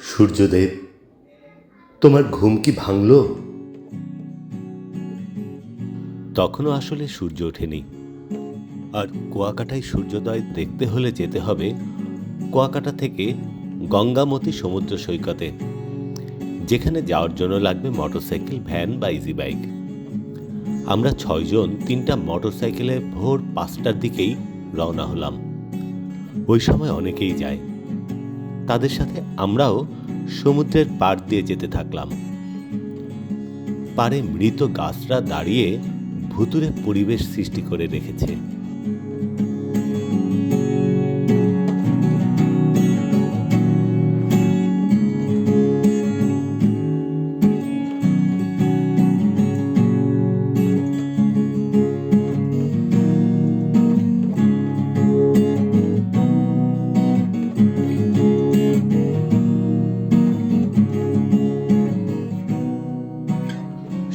সূর্যদেব, তোমার ঘুম কি ভাঙলো? তখনও আসলে সূর্য ওঠেনি। আর কুয়াকাটায় সূর্যোদয় দেখতে হলে যেতে হবে কুয়াকাটা থেকে গঙ্গামতি সমুদ্র সৈকতে, যেখানে যাওয়ার জন্য লাগবে মোটরসাইকেল, ভ্যান বা ইজি বাইক আমরা ছয়জন তিনটা মোটরসাইকেলে ভোর পাঁচটার দিকেই রওনা হলাম। ওই সময় অনেকেই যায়। তাদের সাথে আমরাও সমুদ্রের পাড় দিয়ে যেতে থাকলাম। পারে মৃত গাছরা দাঁড়িয়ে ভুতুরে পরিবেশ সৃষ্টি করে রেখেছে।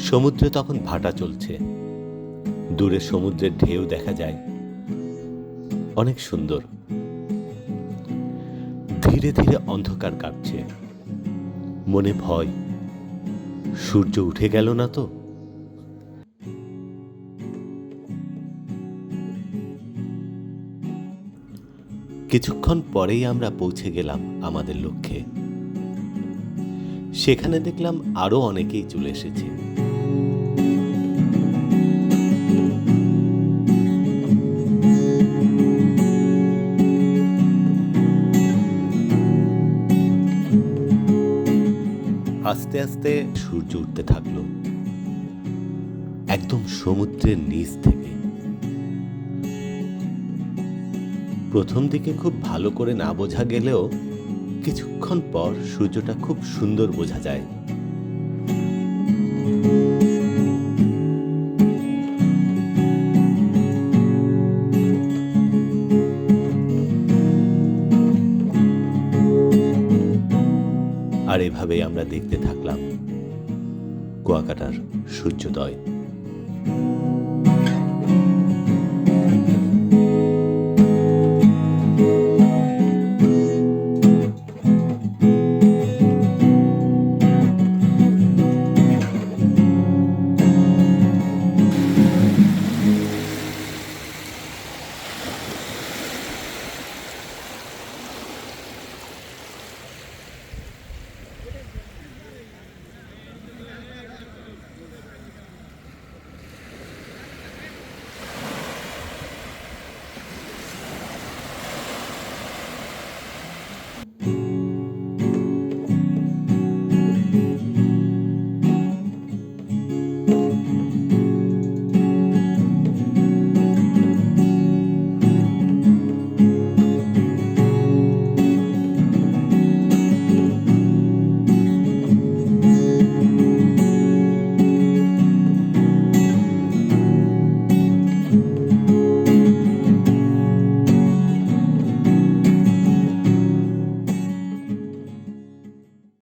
সমুদ্রে তখন ভাটা চলছে। দূরে সমুদ্রের ঢেউ দেখা যায়। অনেক সুন্দর। ধীরে ধীরে অন্ধকার কাটছে। মনে ভয়। সূর্য উঠে গেল না তো? কিছুক্ষণ পরেই আমরা পৌঁছে গেলাম আমাদের লক্ষ্যে। সেখানে দেখলাম আরও অনেকেই চলে এসেছে। আস্তে আস্তে সূর্য উঠতে থাকল। একদম সমুদ্রের নিচ থেকে। প্রথম দিকে খুব ভালো করে না বোঝা গেলেও কিছুক্ষণ পর সূর্যটা খুব সুন্দর বোঝা যায়। আর এভাবে আমরা দেখতে থাকলাম। কুয়াকাটার সূর্যোদয়।